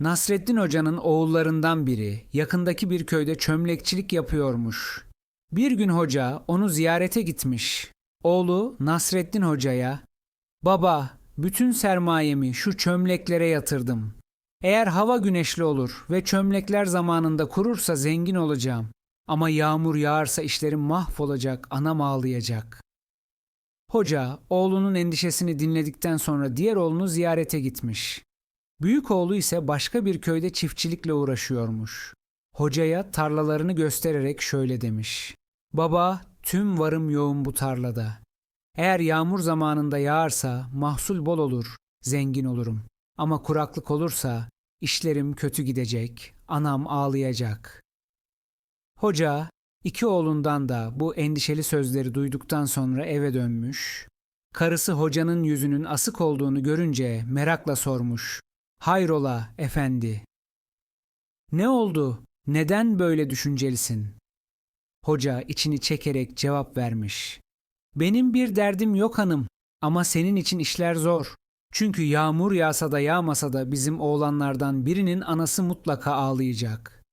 Nasreddin Hoca'nın oğullarından biri yakındaki bir köyde çömlekçilik yapıyormuş. Bir gün hoca onu ziyarete gitmiş. Oğlu Nasreddin Hoca'ya "Baba, bütün sermayemi şu çömleklere yatırdım. Eğer hava güneşli olur ve çömlekler zamanında kurursa zengin olacağım. Ama yağmur yağarsa işlerim mahvolacak, anam ağlayacak." Hoca oğlunun endişesini dinledikten sonra diğer oğlunu ziyarete gitmiş. Büyük oğlu ise başka bir köyde çiftçilikle uğraşıyormuş. Hocaya tarlalarını göstererek şöyle demiş. Baba, tüm varım yoğun bu tarlada. Eğer yağmur zamanında yağarsa mahsul bol olur, zengin olurum. Ama kuraklık olursa işlerim kötü gidecek, anam ağlayacak. Hoca, iki oğlundan da bu endişeli sözleri duyduktan sonra eve dönmüş. Karısı hocanın yüzünün asık olduğunu görünce merakla sormuş. Hayrola efendi? Ne oldu? Neden böyle düşüncelisin? Hoca içini çekerek cevap vermiş. Benim bir derdim yok hanım ama senin için işler zor. Çünkü yağmur yağsa da yağmasa da bizim oğlanlardan birinin anası mutlaka ağlayacak.